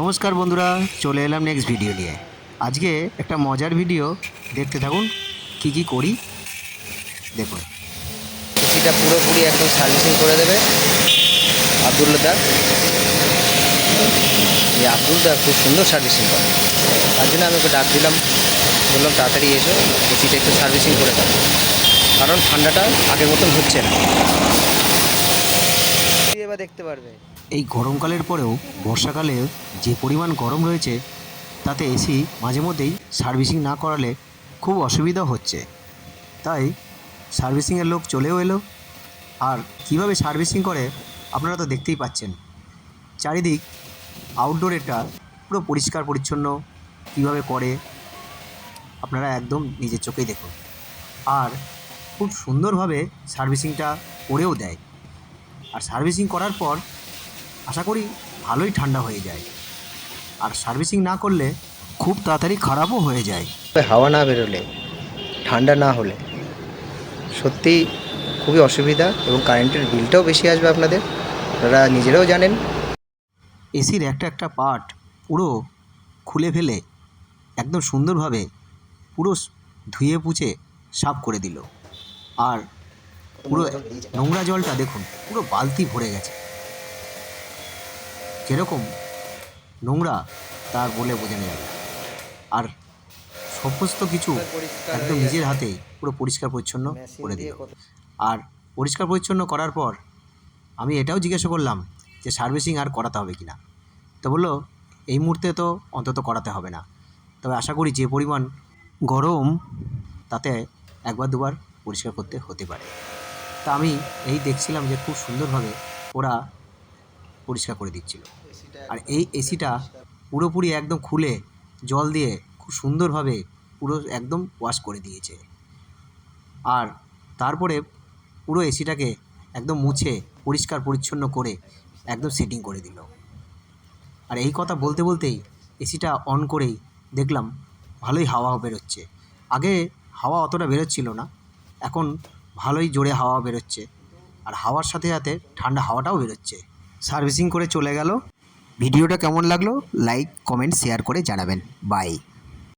নমস্কার বন্ধুরা চলে এলাম নেক্সট ভিডিও নিয়ে। আজকে একটা মজার ভিডিও দেখতে থাকুন কি কি করি। দেখুন। এসিটা পুরোপুরি একদম সার্ভিসিং করে দেবে। আবদুল্লা এই আব্দুল দা খুব সুন্দর সার্ভিসিং করে। তার জন্য আমি ওকে ডাক দিলাম। বললাম তাড়াতাড়ি এসো এসিটা একটু সার্ভিসিং করে দাও। কারণ ঠান্ডাটা আগের মতন হচ্ছে না। এবার দেখতে পারবে। এই গরমকালের পরেও বর্ষাকালে যে পরিমাণ গরম রয়েছে, তাতে এসি মাঝে মধ্যেই সার্ভিসিং না করালে খুব অসুবিধা হচ্ছে। তাই সার্ভিসিংয়ের লোক চলেও এলো। আর কীভাবে সার্ভিসিং করে, আপনারা তো দেখতেই পাচ্ছেন। চারিদিক আউটডোর এটা পুরো পরিষ্কার পরিচ্ছন্ন কীভাবে করে, আপনারা একদম নিজের চোখেই দেখুন। আর খুব সুন্দরভাবে সার্ভিসিংটা করেও দেয়। আর সার্ভিসিং করার পর আশা করি ভালোই ঠান্ডা হয়ে যায়। আর সার্ভিসিং না করলে খুব তাড়াতাড়ি খারাপও হয়ে যায়। হাওয়া না বেরোলে ঠান্ডা না হলে সত্যি খুবই অসুবিধা এবং কারেন্টের বিলটাও বেশি আসবে আপনাদের। আপনারা নিজেরাও জানেন। এসির একটা একটা পার্ট পুরো খুলে ফেলে একদম সুন্দরভাবে পুরো ধুয়ে পুছে সাফ করে দিল। আর পুরো নোংরা জলটা দেখুন পুরো বালতি ভরে গেছে। যেরকম নোংরা তা বলে বোঝানো যাবে আর সমস্ত কিছু একদম নিজের হাতেই পুরো পরিষ্কার পরিচ্ছন্ন করে দিল। আর পরিষ্কার পরিচ্ছন্ন করার পর আমি এটাও জিজ্ঞাসা করলাম যে সার্ভিসিং আর করাতে হবে কি না তো বলল, এই মুহূর্তে তো অন্তত করাতে হবে না। তবে আশা করি যে পরিমাণ গরম, তাতে একবার দুবার পরিষ্কার করতে হতে পারে। তা আমি এই দেখছিলাম যে খুব সুন্দরভাবে ওরা পরিষ্কার করে দিচ্ছিল। আর এই এসিটা পুরোপুরি একদম খুলে জল দিয়ে খুব সুন্দরভাবে পুরো একদম ওয়াশ করে দিয়েছে। আর তারপরে পুরো এসিটাকে একদম মুছে পরিষ্কার পরিচ্ছন্ন করে একদম সেটিং করে দিল। আর এই কথা বলতে বলতেই এসিটা অন করেই দেখলাম ভালোই হাওয়া বেরোচ্ছে। আগে হাওয়া অতটা বেরোচ্ছিল না এখন ভালোই জোরে হাওয়া বেরোচ্ছে। আর হাওয়ার সাথে সাথে ঠান্ডা হাওয়াটাও বেরোচ্ছে। সার্ভিসিং করে চলে গেল। ভিডিওটা কেমন লাগল? লাইক কমেন্ট শেয়ার করে জানাবেন। বাই।